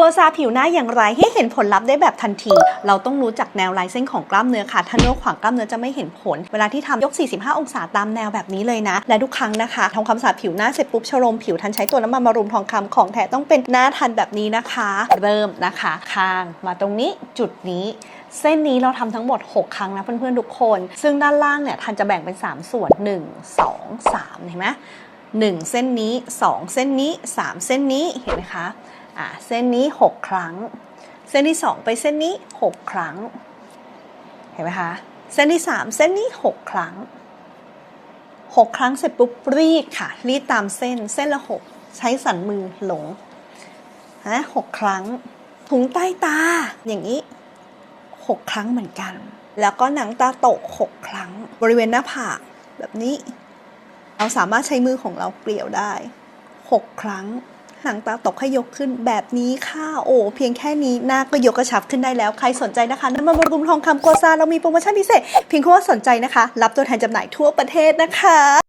กัวซาผิวหน้าอย่างไรให้เห็นผลลัพธ์ได้แบบทันที เราต้องรู้จักแนวลายเส้นของกล้ามเนื้อค่ะ ถ้านวดขวางกล้ามเนื้อจะไม่เห็นผล เวลาที่ทำยก 45 องศาตามแนวแบบนี้เลยนะ และทุกครั้งนะคะทำความสะอาดผิวหน้าเสร็จปุ๊บชโลมผิวทันใช้ตัวน้ำมันบำรุงทองคำของแท้ต้องเป็นหน้าทันแบบนี้นะคะ เริ่มนะคะ ข้างมาตรงนี้จุดนี้เส้นนี้เราทำทั้งหมด 6 ครั้งนะเพื่อนๆทุกคน ซึ่งด้านล่างเนี่ยทันจะแบ่งเป็น 3 ส่วน 1 2 3 เห็นไหมหนึ่งเส้นนี้ 2 เส้นนี้ 3 เส้นนี้เห็นไหมคะ อ่าเส้นนี้ 6 ครั้ง เส้นที่ 2 ไปเส้นนี้ 6 ครั้ง เห็นไหมคะ เส้นที่ 3 เส้นนี้ 6 ครั้ง 6 ครั้งเสร็จปุ๊บรีดค่ะ รีดตามเส้นเส้นละ 6 ใช้สันมือหลงนะหกครั้ง ถุงใต้ตาอย่างนี้ 6 ครั้งเหมือนกัน แล้วก็หนังตาโตก 6 ครั้ง บริเวณหน้าผากแบบนี้ เราสามารถใช้มือของเราเกลี่ยวได้ 6 ครั้ง หลังตาตกให้ยกขึ้นแบบนี้ค่ะโอ้เพียงแค่นี้หน้าก็ยกกระชับขึ้นได้แล้วใครสนใจนะคะน้ำมันบำรุงทองคำโกซาเรามีโปรโมชั่นพิเศษเพียงแค่ว่าสนใจนะคะ รับตัวแทนจำหน่ายทั่วประเทศนะคะ